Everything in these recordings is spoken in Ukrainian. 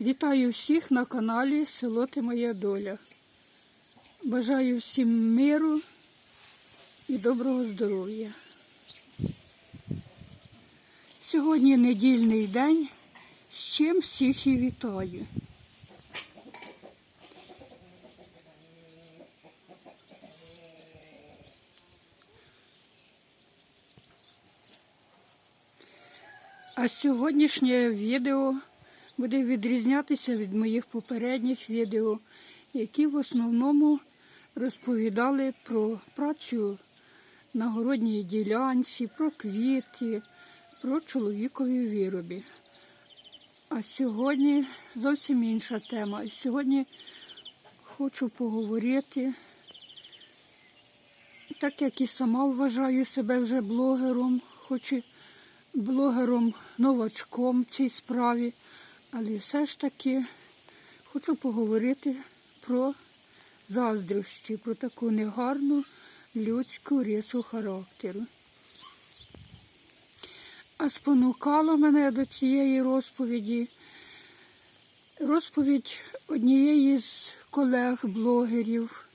Вітаю всіх на каналі Село Ти Моя Доля. Бажаю всім миру і доброго здоров'я. Сьогодні недільний день, з чим всіх і вітаю. А сьогоднішнє відео буде відрізнятися від моїх попередніх відео, які в основному розповідали про працю на городній ділянці, про квіти, про чоловікові вироби. А сьогодні зовсім інша тема. І сьогодні хочу поговорити, так як і сама вважаю себе вже блогером, хоч і блогером-новачком в цій справі, але все ж таки хочу поговорити про заздрощі, про таку негарну людську рису характеру. А спонукало мене до цієї розповіді розповідь однієї з колег-блогерів,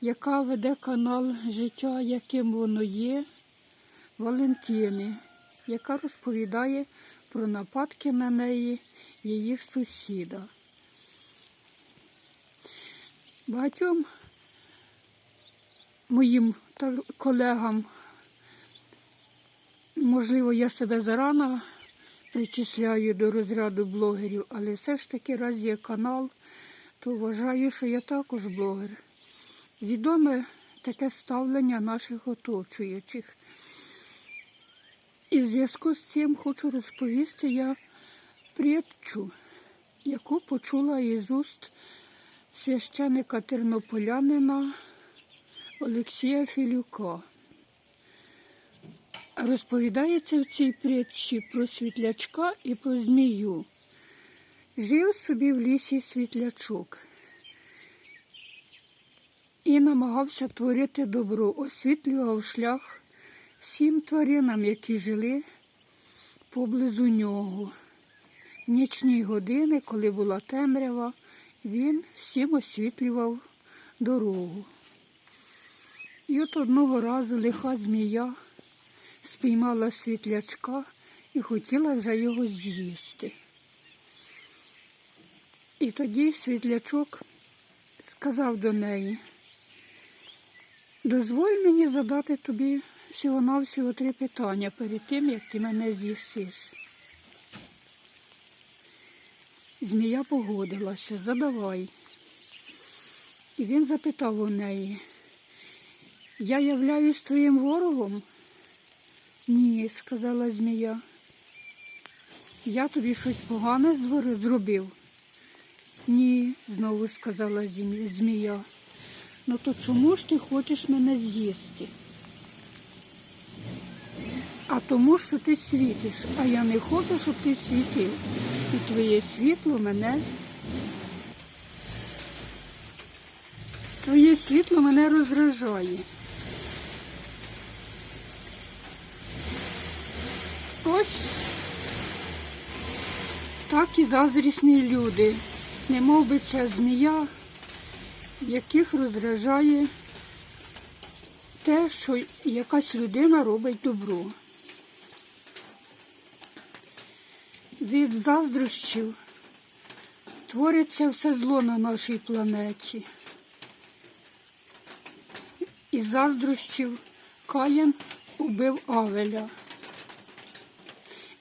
яка веде канал Життя, яким воно є, Валентини, яка розповідає про нападки на неї її ж сусіда. Багатьом моїм колегам, можливо, я себе зарано причисляю до розряду блогерів, але все ж таки, раз є канал, то вважаю, що я також блогер. Відоме таке ставлення наших оточуючих. І в зв'язку з цим хочу розповісти я притчу, яку почула із уст священика тернополянина Олексія Філюка. Розповідається в цій притчі про світлячка і про змію. Жив собі в лісі світлячок і намагався творити добро, освітлював шлях всім тваринам, які жили поблизу нього. В нічні години, коли була темрява, він всім освітлював дорогу. І от одного разу лиха змія спіймала світлячка і хотіла вже його з'їсти. І тоді світлячок сказав до неї, дозволь мені задати тобі всього-навсього три питання перед тим, як ти мене з'їсиш. Змія погодилася, задавай. І він запитав у неї, я являюсь твоїм ворогом? Ні, сказала змія. Я тобі щось погане зробив? Ні, знову сказала змія. Ну то чому ж ти хочеш мене з'їсти? А тому, що ти світиш, а я не хочу, щоб ти світив. І твоє світло мене. Твоє світло мене роздражає. Ось так і заздрісні люди, не мов би ця змія, яких роздражає те, що якась людина робить добро. Від заздрощів твориться все зло на нашій планеті. Із заздрощів Каїн убив Авеля.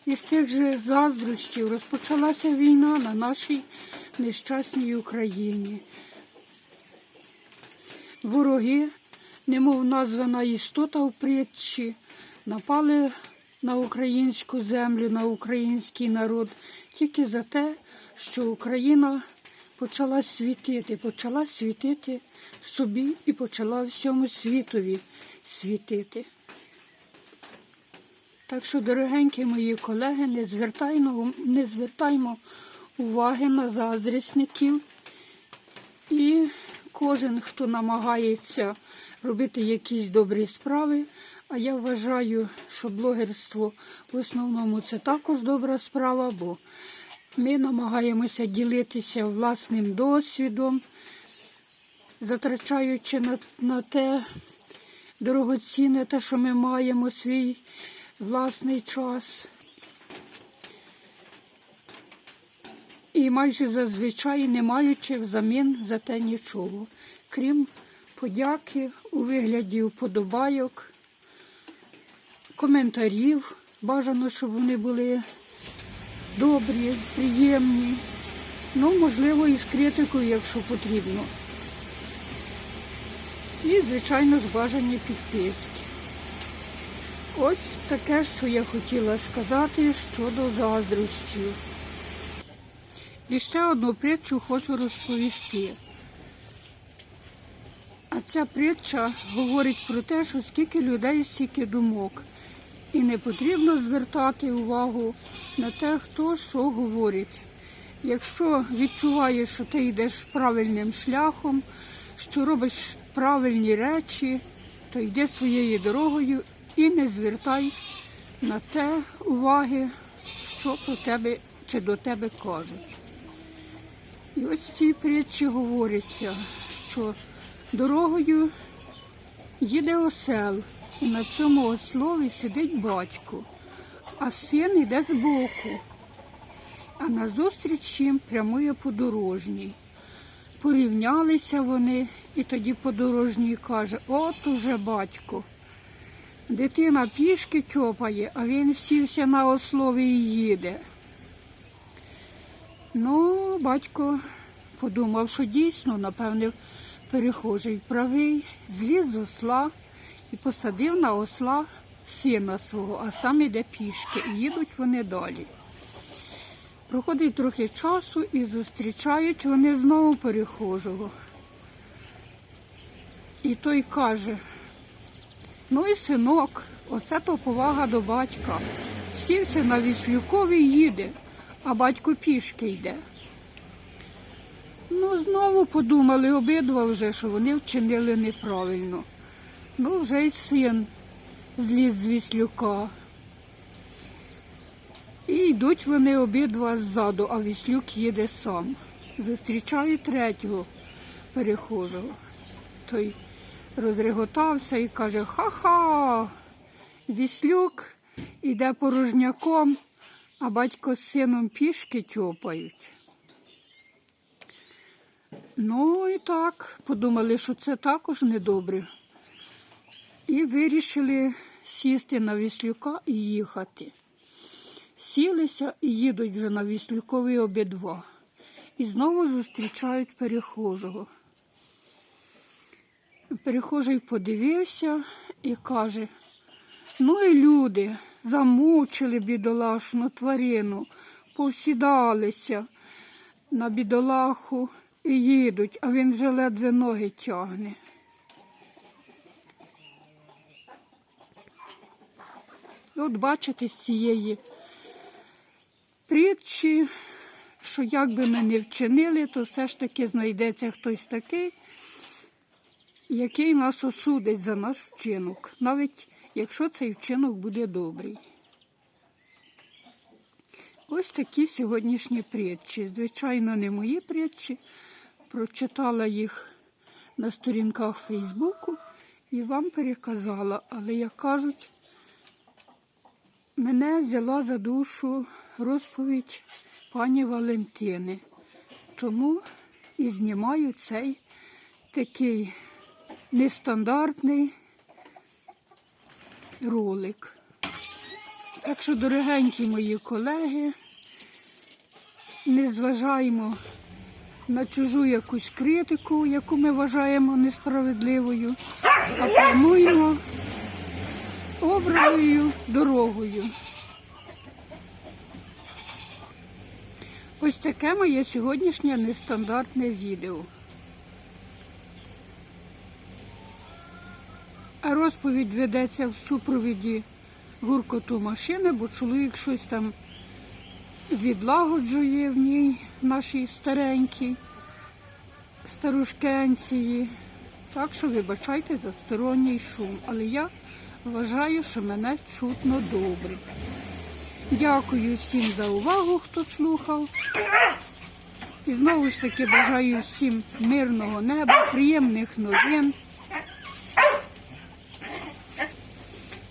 Із тих же заздрощів розпочалася війна на нашій нещасній Україні. Вороги, немов названа істота в притчі, напали на українську землю, на український народ тільки за те, що Україна почала світити, почала світити собі і почала всьому світові світити. Так що, дорогенькі мої колеги, не звертаймо, не звертаймо уваги на заздрісників. І кожен, хто намагається робити якісь добрі справи, а я вважаю, що блогерство в основному це також добра справа, бо Ми намагаємося ділитися власним досвідом, затрачаючи на, на те дорогоцінне, те, що ми маємо свій власний час. І майже зазвичай не маючи взамін за те нічого, крім подяки у вигляді вподобайок, коментарів. Бажано, щоб вони були добрі, приємні. Ну, можливо, і з критикою, якщо потрібно. І, звичайно ж, бажані підписки. Ось таке, що я хотіла сказати щодо заздрощів. І ще одну притчу хочу розповісти. А ця притча говорить про те, що скільки людей, стільки думок. І не потрібно звертати увагу на те, хто що говорить. Якщо відчуваєш, що ти йдеш правильним шляхом, що робиш правильні речі, то йди своєю дорогою і не звертай на те уваги, що про тебе чи до тебе кажуть. І ось в цій притчі говориться, що дорогою їде осел, і на цьому ослові сидить батько, а син йде збоку, а назустріч їм прямує подорожній. Порівнялися вони, і тоді подорожній каже, от уже батько. Дитина пішки тьопає, а він сівся на ослові і їде. Ну, батько подумав, що дійсно, напевне, перехожий правий, зліз з осла і посадив на осла сина свого, а сам іде пішки, і їдуть вони далі. Проходить трохи часу і зустрічають вони знову перехожого. І той каже, ну і синок, оце то повага до батька. Сівся на віслюкові і їде, а батько пішки йде. Ну, знову подумали обидва вже, що вони вчинили неправильно. Ну, вже й син зліз з віслюка. І йдуть вони обидва ззаду, а віслюк їде сам. Зустрічаю третього перехожого. Той розреготався і каже, ха-ха, віслюк іде порожняком, а батько з сином пішки тьопають. Ну і так, подумали, що це також недобре. І вирішили сісти на віслюка і їхати. Сілися і їдуть вже на віслюкові обидва. І знову зустрічають перехожого. Перехожий подивився і каже, ну і люди замучили бідолашну тварину, повсідалися на бідолаху і їдуть, а він вже ледве ноги тягне. От бачите з цієї притчі, що як би ми не вчинили, то все ж таки знайдеться хтось такий, який нас осудить за наш вчинок, навіть якщо цей вчинок буде добрий. Ось такі сьогоднішні притчі. Звичайно, не мої притчі. Прочитала їх на сторінках Фейсбуку і вам переказала. Але, як кажуть, мене взяла за душу розповідь пані Валентини. Тому і знімаю цей такий нестандартний ролик. Так що, дорогенькі мої колеги, не зважаємо на чужу якусь критику, яку ми вважаємо несправедливою, а плануємо обраною дорогою. Ось таке моє сьогоднішнє нестандартне відео. А розповідь ведеться в супровіді гуркоту машини, бо чоловік щось там відлагоджує в ній, нашій старенькій старушкенції. Так що вибачайте за сторонній шум. Але я вважаю, що мене чутно добре. Дякую всім за увагу, хто слухав. І знову ж таки бажаю всім мирного неба, приємних новин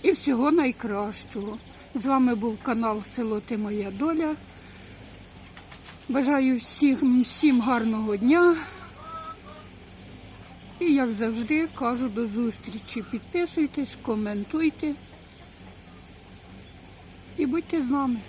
і всього найкращого. З вами був канал Село Ти Моя Доля. Бажаю всім, всім гарного дня. І як завжди кажу до зустрічі. Підписуйтесь, коментуйте і будьте з нами.